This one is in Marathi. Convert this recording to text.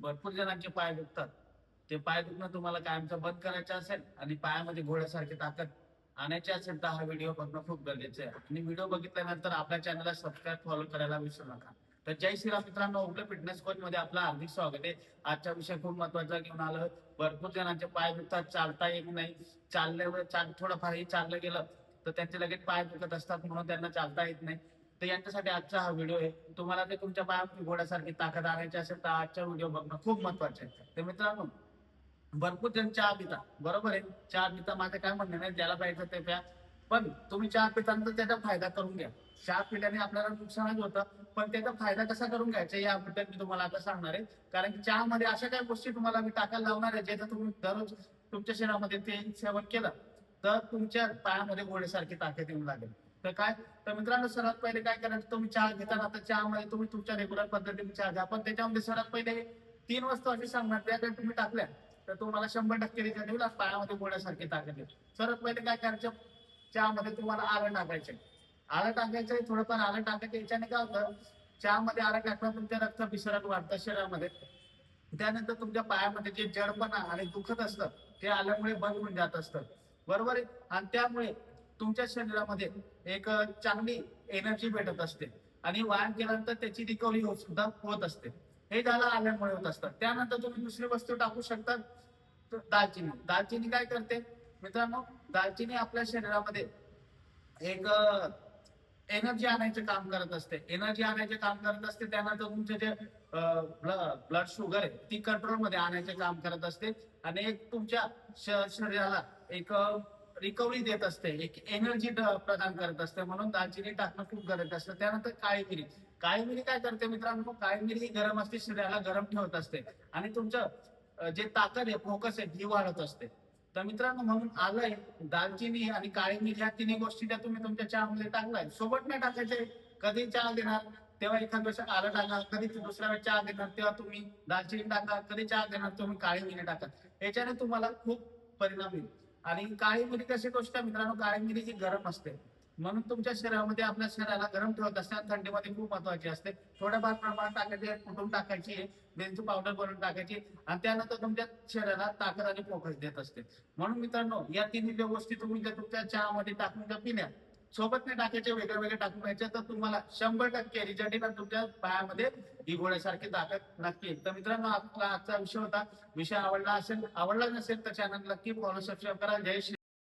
भरपूर जणांचे पाय दुखतात. ते पाय दुखणं तुम्हाला कायमचं बंद करायचं असेल आणि पायामध्ये घोड्यासारखी ताकद आणायची असेल तर हा व्हिडिओ बघणं खूप गरजेचं आहे. आणि व्हिडिओ बघितल्यानंतर आपल्या चॅनलला सबस्क्राईब फॉलो करायला विसरू नका. तर जय श्रीराम मित्रांनो उगले फिटनेस कोच मध्ये आपलं हार्दिक स्वागत आहे. आजचा विषय खूप महत्त्वाचा घेऊन आलो भरपूर जणांचे पाय दुखतात चालता येत नाही. चालल्यावर चाल थोडंफारही चाललं गेलं तर त्यांचे लगेच पाय दुखत असतात म्हणून त्यांना चालता येत नाही. तर यांच्यासाठी आजचा हा व्हिडिओ आहे. तुम्हाला ते तुमच्या पायामध्ये घोड्यासारखी ताकद आणायची असेल तर आजचा व्हिडिओ बघणं खूप महत्वाचं आहे. तर मित्रांनो भरपूर जण चहा पिता. बरोबर आहे? चहा पिता माझं काय म्हणणं नाही ज्याला पाहिजे ते प्या. पण तुम्ही चहा पितानंतर त्याचा फायदा करून घ्या. चहा पिल्याने आपल्याला नुकसानच होतं पण त्याचा फायदा कसा करून घ्यायचा याबद्दल मी तुम्हाला आता सांगणार आहे. कारण की चहामध्ये अशा काही गोष्टी तुम्हाला मी टाकायला लावणार आहे ज्याचं तुम्ही दररोज तुमच्या शरीरामध्ये ते सेवन केलं तर तुमच्या पायामध्ये घोड्यासारखी ताकद येऊन लागेल. तर काय? तर मित्रांनो सर्वात पहिले काय करायचं? तुम्ही चहा घेताना तर चहामध्ये तुम्ही तुमच्या रेग्युलर पद्धतीने चहा घ्या. पण त्याच्यामध्ये सर्वात पहिले तीन वस्तू अशी सांगणार त्या जर तुम्ही टाकल्या तर तुम्हाला शंभर टक्के रिझल्ट येईल पायामध्ये घोड्यासारखी टाकायचे सर्वात पहिले काय करायचं? चहामध्ये तुम्हाला आलं टाकायचं. आलं टाकायचं थोडंफार आलं टाकायचं याच्याने काय होतं? चहामध्ये आलं टाकलं तुमच्या रक्त विसरत वाढतं शरीरामध्ये. त्यानंतर तुमच्या पायामध्ये जे जडपणा आणि दुखत असतं ते आल्यामुळे बंद होऊन जात असतं. बरोबर आहे? आणि त्यामुळे तुमच्या शरीरामध्ये एक चांगली एनर्जी भेटत असते. आणि व्यायाम केल्यानंतर त्याची रिकव्हरी होत सुद्धा होत असते. हे झालं आल्यामुळे होत असतं. त्यानंतर तुम्ही दुसरी वस्तू टाकू शकता दालचिनी. दालचिनी काय करते? मित्रांनो दालचिनी आपल्या शरीरामध्ये एक एनर्जी आणायचं काम करत असते. एनर्जी आणायचे काम करत असते त्यानंतर तुमचे जे ब्लड शुगर आहे ती कंट्रोलमध्ये आणायचे काम करत असते. आणि एक तुमच्या श- शरीराला एक रिकव्हरी देत असते एक एनर्जी प्रदान करत असते. म्हणून दालचिनी टाकणं खूप गरज असतं. त्यानंतर काळी मिरी काळी मिरी काय करते मित्रांनो? काळी मिरी ही गरम असते शरीराला गरम ठेवत असते. आणि तुमचं जे ताकद आहे फोकस आहे ही वाढत असते. तर मित्रांनो म्हणून आलंय दालचिनी आणि काळी मिरी ह्या तिन्ही गोष्टी त्या तुम्ही तुमच्या चहामध्ये टाकलाय सोबत नाही टाकायचे. कधी चहा देणार? तेव्हा एखाद वेळेस आलं टाका. कधी दुसऱ्या वेळेस चहा देणार? तेव्हा तुम्ही दालचिनी टाका. कधी चहा देणार? तुम्ही काळी मिरी टाका. याच्याने तुम्हाला खूप परिणाम येईल आणि काळी मिरी कशी गोष्ट मित्रांनो काळी मिरी जी गरम असते म्हणून तुमच्या शरीरामध्ये आपल्या शरीराला गरम ठेवत असते आणि थंडीमध्ये खूप महत्वाची असते. थोड्याफार प्रमाणात टाकायची कुटून टाकायची बेंचू पावडर बनवून टाकायची आणि त्यानंतर तुमच्या शरीराला ताकद आणि फोकस देत असते. म्हणून मित्रांनो या तिन्ही ज्या गोष्टी तुम्ही जर तुमच्या चहामध्ये टाकून जर पिल्या सोबत नाही टाकायचे वेगळे वेगळे टाकून घ्यायचे तर तुम्हाला शंभर टक्के रिझल्ट येणार तुमच्या पायामध्ये दिघोड्यासारखे घोड्यासारखी ताकद नक्की तर मित्रांनो आपला आजचा विषय होता. विषय आवडला असेल आवडला नसेल तर चॅनल नक्की फॉलो सबस्क्राईब करा. जय श्री